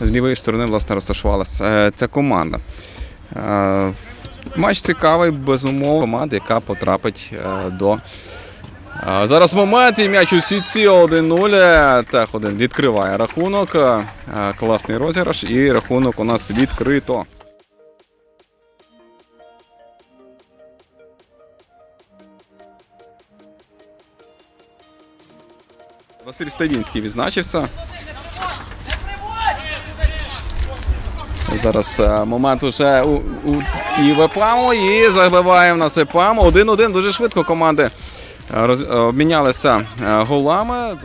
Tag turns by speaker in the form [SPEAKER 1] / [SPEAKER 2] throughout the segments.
[SPEAKER 1] з лівої сторони власне розташувалася е, ця команда. Е, Матч цікавий, безумовно, команда, яка потрапить е, до. Зараз момент і м'яч у сітці 1-0. Тех 1 відкриває рахунок. Класний розіграш, і рахунок у нас відкрито. Василь Стадінський відзначився. Зараз е, момент уже у, у ІВПАМу і забиває в нас ІПАМ. 1-1 дуже швидко команди е, роз, е, обмінялися голами.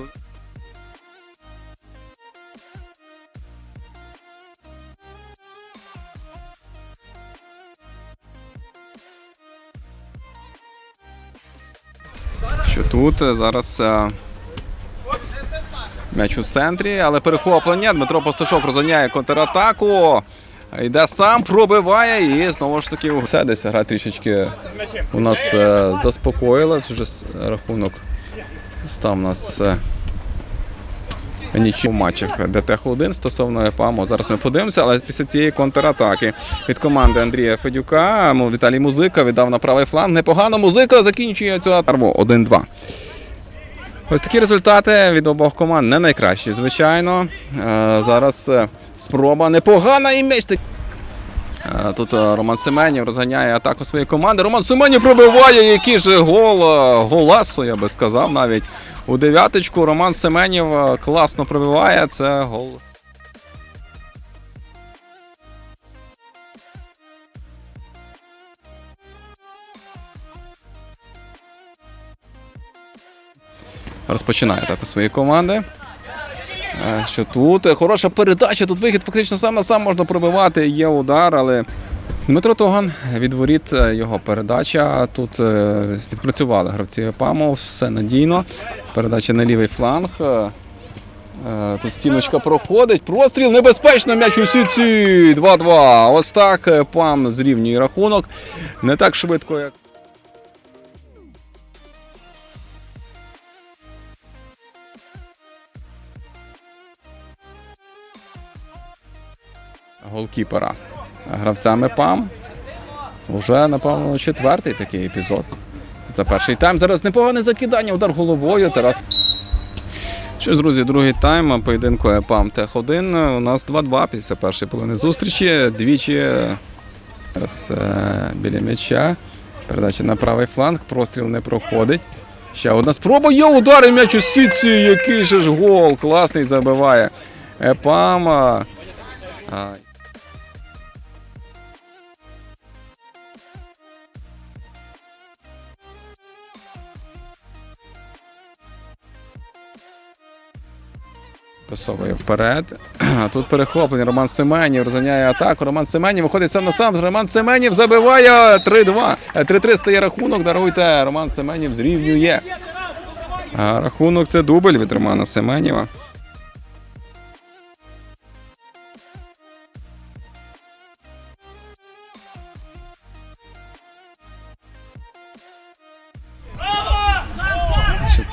[SPEAKER 1] Що тут зараз М'яч у центрі, але перехоплення. Дмитро Пастушок розганяє контратаку. Йде сам, пробиває і знову ж таки все десь гра трішечки у нас е, заспокоїлась. Вже рахунок став у нас е, нічим у матчах ДТХ 1 стосовно ЕПАМу. Зараз ми подивимося, але після цієї контратаки від команди Андрія Федюка Віталій Музика віддав на правий фланг. Непогано музика закінчує цю атаку 1-2. Ось такі результати від обох команд не найкращі, звичайно. Е, Зараз е, спроба непогана і меч. Е, Тут Роман Семенів розганяє атаку своєї команди. Роман Семенів пробиває, який же гол, голасу, я би сказав, навіть у дев'яточку. Роман Семенів класно пробиває. Це гол. Розпочинає атаку своєї команди. Е, Що тут хороша передача, тут вихід фактично сам на сам можна пробивати. Є удар, але Дмитро Тоган від воріт е, його передача. Тут е, відпрацювали гравці ПАМО, все надійно. Передача на лівий фланг. Тут стіночка проходить. Простріл небезпечно. М'яч у сітці. 2-2. Ось так ПАМ зрівнює рахунок. Не так швидко, як. Голкіпера гравцями ПАМ. Уже, напевно, четвертий такий епізод. За перший тайм. Зараз непогане закидання, удар головою. Тарас. Що ж, друзі, другий тайм поєдинку ЕПАМ Тех-1. У нас 2-2 після першої половини зустрічі. Двічі зараз е, біля м'яча. Передача на правий фланг, простріл не проходить. Ще одна спроба. Є удар і м'яч у сітці. Який же ж гол. Класний забиває. ЕПАМ. А, вперед. Тут перехоплення. Роман Семенів розганяє атаку. Роман Семенів виходить сам на сам. Роман Семенів забиває 3-2. Е, 3-3 стає рахунок. Даруйте. Роман Семенів зрівнює. А рахунок це дубль від Романа Семенєва.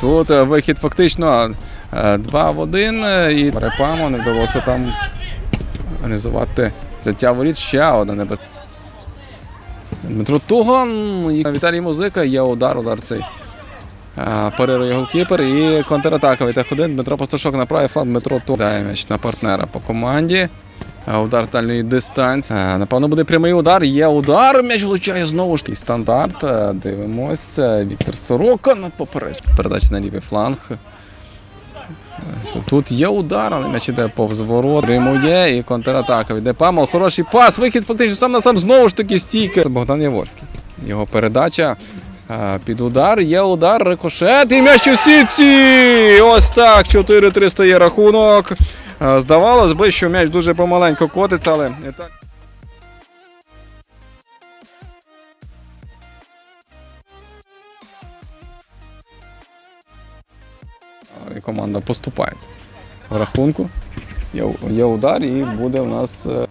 [SPEAKER 1] Тут е, вихід фактично е, 2 в 1 е, і Репамо не вдалося там організувати взяття воріт. Ще одна небезпека. Дмитро Туган і Віталій Музика є удар, удар цей. Е, Парирує голкіпер і контратака від Т1. Дмитро Пастушок на правий фланг, Дмитро Туган дає м'яч на партнера по команді. Удар з дальньої дистанції. Напевно, буде прямий удар. Є удар. М'яч влучає знову ж таки стандарт. Дивимося. Віктор Сорока над попереч. Передача на лівий фланг. Тут є удар, але м'яч іде повз ворот. Римує і контратака від Памол. Хороший пас. Вихід фактично сам на сам знову ж таки стійки. Це Богдан Яворський. Його передача. е, Під удар, є удар, рикошет і м'яч у сітці! Ось так, 4-3 стає рахунок. Е, Здавалось би, що м'яч дуже помаленько котиться, але так. І команда поступається в рахунку. Є, удар і буде у нас е,